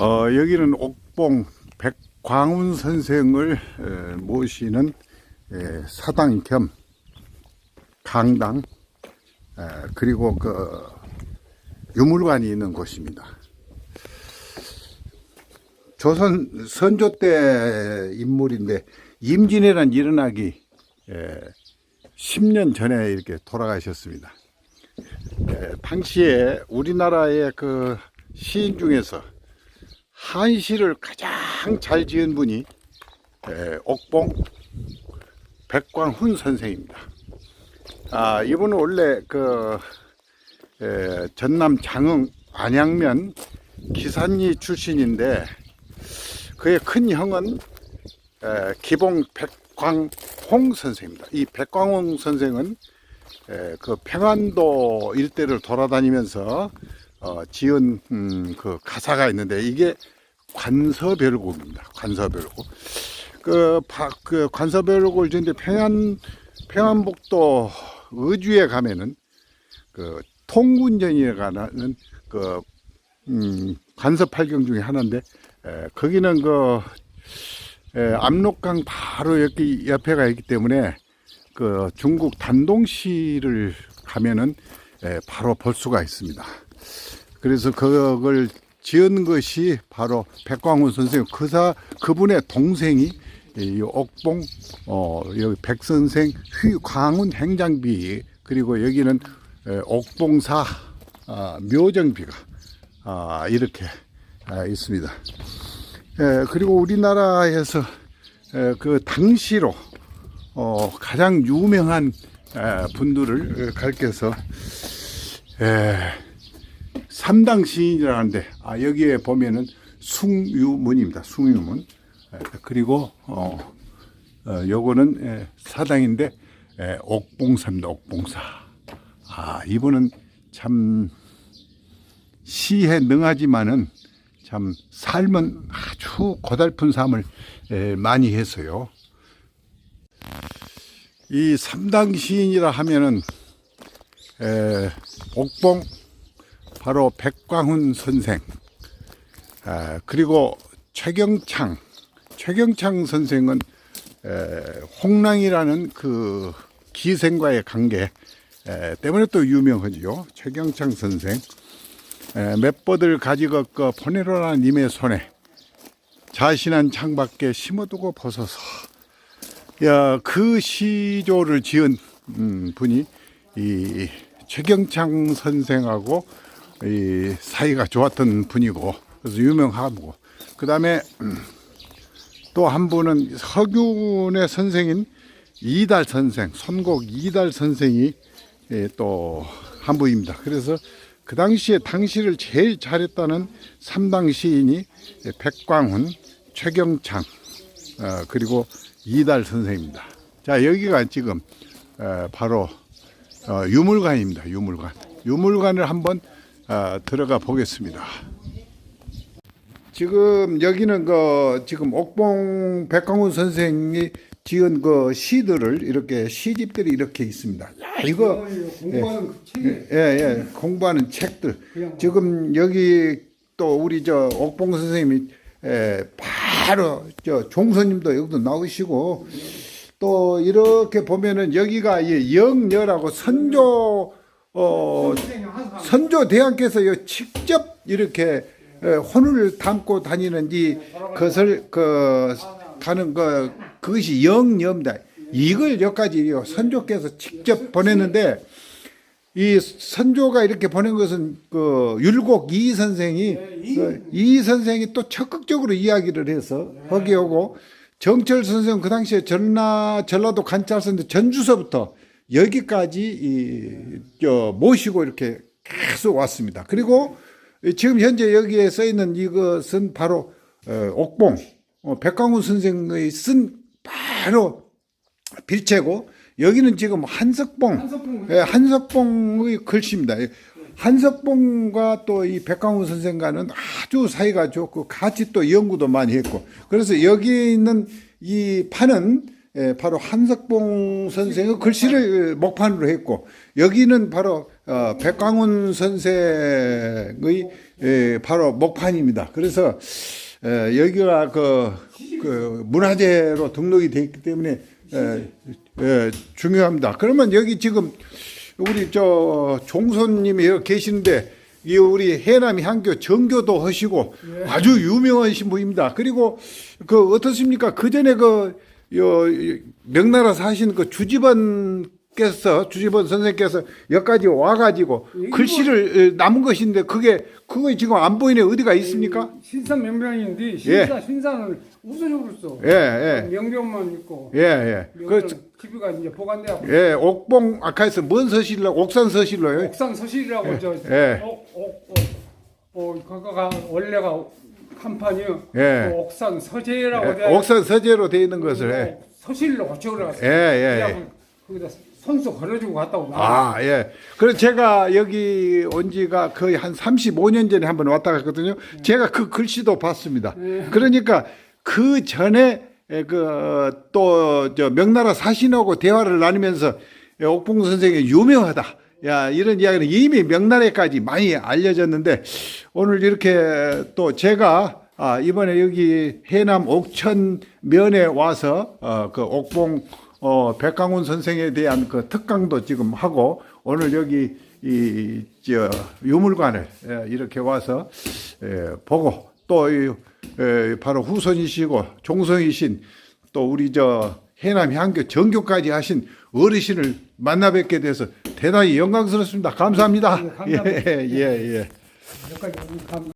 어, 여기는 옥봉 백광운 선생을 에, 모시는 에, 사당 겸 강당 에, 그리고 그 유물관이 있는 곳입니다. 조선 선조 때 인물인데 임진왜란 일어나기 에, 10년 전에 이렇게 돌아가셨습니다. 에, 당시에 우리나라의 그 시인 중에서 한시를 가장 잘 지은 분이 에, 옥봉 백광훈 선생입니다. 아, 이분은 원래 그 에, 전남 장흥 안양면 기산리 출신인데 그의 큰 형은 에, 기봉 백광홍 선생입니다. 이 백광홍 선생은 에, 그 평안도 일대를 돌아다니면서 어, 지은 음, 그 가사가 있는데 이게 관서별곡입니다. 관서별곡. 그, 바, 그 관서별곡을 지는데 평안 평안북도 의주에 가면은 그 통군전이라는 그 음, 관서팔경 중에 하나인데 에, 거기는 그 에, 압록강 바로 여기 옆에가 있기 때문에 그 중국 단동시를 가면은 에, 바로 볼 수가 있습니다. 그래서 그걸 지은 것이 바로 백광훈 선생 그사 그분의 동생이 이 옥봉 어 여기 백 선생 휘광훈 행장비 그리고 여기는 에, 옥봉사 아, 묘정비가 아, 이렇게 아, 있습니다. 에, 그리고 우리나라에서 에, 그 당시로 어, 가장 유명한 에, 분들을 가르쳐서 에, 삼당 시인이라는데 아, 여기에 보면은 숭유문입니다. 숭유문. 에, 그리고 어, 어, 요거는 에, 사당인데 에, 옥봉사입니다. 옥봉사. 아 이분은 참 시에 능하지만은 참 삶은 아주 고달픈 삶을 에, 많이 했어요. 이 삼당 시인이라 하면은 에, 옥봉 바로 백광훈 선생. 아, 그리고 최경창. 최경창 선생은 에, 홍랑이라는 그 기생과의 관계 에, 때문에 또 유명하지요. 최경창 선생. 에, 맷버들 가지고 그 보내로라 님의 손에 자신한 창밖에 심어두고 벗어서 야, 그 시조를 지은 음, 분이 이 최경창 선생하고 이 사이가 좋았던 분이고 그래서 유명하고 그 다음에 또 한 분은 서균의 선생인 이달 선생 선곡 이달 선생이 예, 또한 분입니다. 그래서 그 당시에 당시를 제일 잘했다는 삼당 시인이 백광훈, 최경창 어, 그리고 이달 선생입니다. 자 여기가 지금 어, 바로 어, 유물관입니다. 유물관. 유물관을 한번 어, 들어가 보겠습니다. 지금 여기는 그 지금 옥봉 백광훈 선생이 지은 그 시들을 이렇게 시집들이 이렇게 있습니다. 야 이거 공부하는 그 책이 예, 예, 공부하는 책들. 지금 여기 또 우리 저 옥봉 선생님이 에, 바로 저 종선님도 여기도 나오시고 또 이렇게 보면은 여기가 이 영녀라고 선조 어 선조 대왕께서 요 직접 이렇게 에, 혼을 담고 다니는 이 것을 그 가는 그 그것이 영녀입니다. 이걸 여기까지 요 선조께서 직접 보냈는데 이 선조가 이렇게 보낸 것은 그 율곡 이 선생이 그 이 선생이 또 적극적으로 이야기를 해서 거기 오고 정철 선생 그 당시에 전라 전라도 관찰서인데 전주서부터 여기까지 이 저 모시고 이렇게 계속 왔습니다. 그리고 지금 현재 여기에 써 있는 이것은 바로 어, 옥봉 어, 백광훈 선생의 쓴 바로 필체고 여기는 지금 한석봉 한석봉. 예, 한석봉의 글씨입니다. 한석봉과 또 이 백광훈 선생과는 아주 사이가 좋고 같이 또 연구도 많이 했고 그래서 여기 있는 이 판은 예, 바로 한석봉 선생의 글씨를 목판으로 했고 여기는 바로 어, 백광훈 선생의 예, 바로 목판입니다. 그래서 에, 여기가 그, 그 문화재로 등록이 돼 있기 때문에 에, 에, 중요합니다. 그러면 여기 지금 우리 저 종손님이 여기 계시는데 이 우리 해남 향교 정교도 하시고 아주 유명하신 분입니다. 그리고 그 어떻습니까? 그 전에 그 요, 명나라 사신 그 주지번께서 주지번 선생께서 여기까지 와가지고 글씨를 에, 남은 것인데 그게 그거 지금 안 보이네 어디가 있습니까? 신산 명명인데 신산 신산을 우선으로 써. 예, 예, 명명만 있고 예, 예. 그, TV가 이제 보관돼하고 예, 옥봉 아카에서 뭔 서실로 옥산 서실로요. 옥산 서실이라고 저 예. 옥옥 어, 그거가 원래가 한판이요. 예. 그 옥산 서재라고 예, 돼야 옥산 서재로 되어 있는 것을 해. 서실로 고쳐갔어 예, 예, 예. 거기다 손수 걸어주고 갔다 오고. 아, 예. 그래서 제가 여기 온 지가 거의 한 35년 전에 한번 왔다 갔거든요. 제가 그 글씨도 봤습니다. 그러니까 그 전에 그또 저 명나라 사신하고 대화를 나누면서 옥봉 선생이 유명하다. 야, 이런 이야기는 이미 명나라까지 많이 알려졌는데 오늘 이렇게 또 제가 아, 이번에 여기 해남 옥천 면에 와서 어, 그 옥봉 어, 백강훈 선생에 대한 그 특강도 지금 하고 오늘 여기 이, 저, 유물관을 예, 이렇게 와서 예, 보고 또 이, 예, 바로 후손이시고 종성이신 또 우리 저 해남 향교 정교까지 하신 어르신을 만나 뵙게 돼서 대단히 영광스럽습니다. 감사합니다. 예, 예, 예. 여기까지 감-